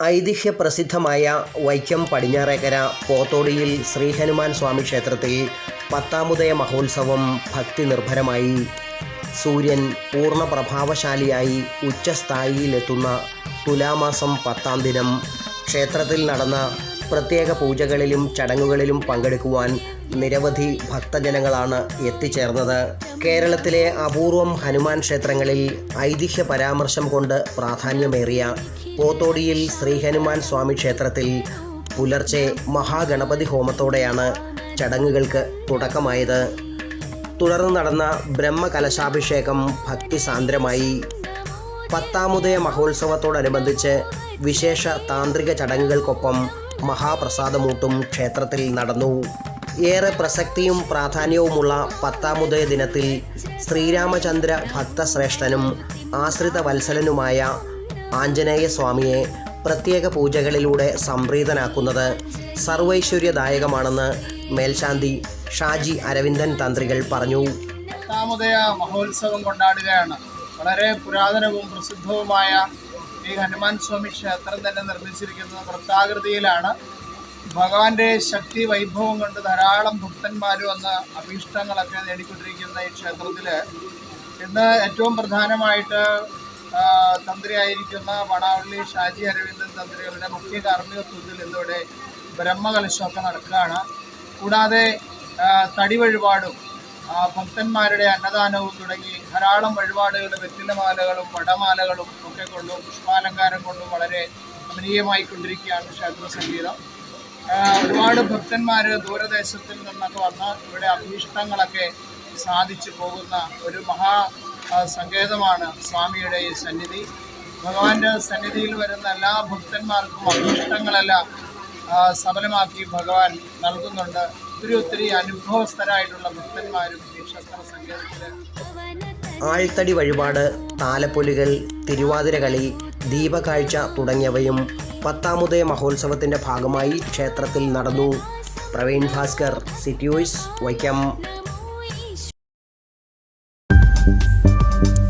ഐതിഹ്യ പ്രസിദ്ധമായ വൈക്കം പടിഞ്ഞാറേക്കര പോത്തോടിയിൽ ശ്രീഹനുമാൻ സ്വാമി ക്ഷേത്രത്തിൽ പത്താമുദയ മഹോത്സവം ഭക്തി നിർഭരമായി സൂര്യൻ പൂർണ പ്രഭാവശാലിയായി ഉച്ചസ്ഥായിയിലെത്തുന്ന തുലാമാസം പത്താം ദിനം ക്ഷേത്രത്തിൽ നടന്ന പ്രത്യേക പൂജകളിലും ചടങ്ങുകളിലും പങ്കെടുക്കുവാൻ നിരവധി ഭക്തജനങ്ങളാണ് എത്തിച്ചേർന്നത്. കേരളത്തിലെ അപൂർവം ഹനുമാൻ ക്ഷേത്രങ്ങളിൽ ഐതിഹ്യ പരാമർശം കൊണ്ട് പ്രാധാന്യമേറിയ പോത്തോടിയിൽ ശ്രീഹനുമാൻ സ്വാമി ക്ഷേത്രത്തിൽ പുലർച്ചെ മഹാഗണപതി ഹോമത്തോടെയാണ് ചടങ്ങുകൾക്ക് തുടക്കമായത്. തുടർന്ന് നടന്ന ബ്രഹ്മകലശാഭിഷേകം ഭക്തിസാന്ദ്രമായി. പത്താമുദയ മഹോത്സവത്തോടനുബന്ധിച്ച് വിശേഷ താന്ത്രിക ചടങ്ങുകൾക്കൊപ്പം മഹാപ്രസാദമൂട്ടും ക്ഷേത്രത്തിൽ നടന്നു. ഏറെ പ്രസക്തിയും പ്രാധാന്യവുമുള്ള പത്താമുദയ ദിനത്തിൽ ശ്രീരാമചന്ദ്ര ഭക്തശ്രേഷ്ഠനും ആശ്രിത വത്സലനുമായ ആഞ്ജനേയ സ്വാമിയെ പ്രത്യേക പൂജകളിലൂടെ സംപ്രീതനാക്കുന്നത് സർവൈശ്വര്യദായകമാണെന്ന് മേൽശാന്തി ഷാജി അരവിന്ദൻ തന്ത്രികൾ പറഞ്ഞു. പത്താമതയ മഹോത്സവം കൊണ്ടാടുകയാണ്. വളരെ പുരാതനവും പ്രസിദ്ധവുമായ ഈ ഹനുമാൻ സ്വാമി ക്ഷേത്രം തന്നെ നിർമ്മിച്ചിരിക്കുന്നത് വൃത്താകൃതിയിലാണ്. ഭഗവാന്റെ ശക്തി വൈഭവം കൊണ്ട് ധാരാളം ഭക്തന്മാർ വന്ന് അഭീഷ്ടങ്ങളൊക്കെ നേടിക്കൊണ്ടിരിക്കുന്ന ഈ ക്ഷേത്രത്തിൽ ഇന്ന് ഏറ്റവും പ്രധാനമായിട്ട് തന്ത്രിയായിരിക്കുന്ന വടാവള്ളി ഷാജി അരവിന്ദൻ തന്ത്രികളുടെ മുഖ്യ കാർമ്മികത്വത്തിൽ ഇന്നിവിടെ ബ്രഹ്മകലശമൊക്കെ നടക്കുകയാണ്. കൂടാതെ തടി വഴിപാടും ഭക്തന്മാരുടെ അന്നദാനവും തുടങ്ങി ധാരാളം വഴിപാടുകൾ വെറ്റിലമാലകളും വടമാലകളും ഒക്കെ കൊണ്ടും പുഷ്പാലങ്കാരം കൊണ്ടും വളരെ കമനീയമായി കൊണ്ടിരിക്കുകയാണ് ക്ഷേത്ര സംഗീതം. ഒരുപാട് ഭക്തന്മാർ ദൂരദേശത്തിൽ നിന്നൊക്കെ വന്ന് ഇവിടെ അഭീഷ്ടങ്ങളൊക്കെ സാധിച്ചു പോകുന്ന ഒരു മഹാ സങ്കേതമാണ് സ്വാമിയുടെ ഈ സന്നിധി. ഭഗവാന്റെ സന്നിധിയിൽ വരുന്ന എല്ലാ ഭക്തന്മാർക്കും അഭിഷ്ടങ്ങളെല്ലാം സബലമാക്കി ഭഗവാൻ നൽകുന്നുണ്ട്. ഒത്തിരി ഒത്തിരി അനുഭവസ്ഥരായിട്ടുള്ള ഭക്തന്മാരും ഈ ക്ഷേത്ര സങ്കേതത്തിൽ. ആഴ്ത്തടി വഴിപാട് താലപ്പൊലികൾ തിരുവാതിരകളി ദീപകാഴ്ച തുടങ്ങിയവയും പത്താമുദയ മഹോത്സവത്തിന്റെ ഭാഗമായി ക്ഷേത്രത്തിൽ നടന്നു. പ്രവീൺ ഭാസ്കർ സിറ്റിയോയ്സ് വൈക്കം. Thank you.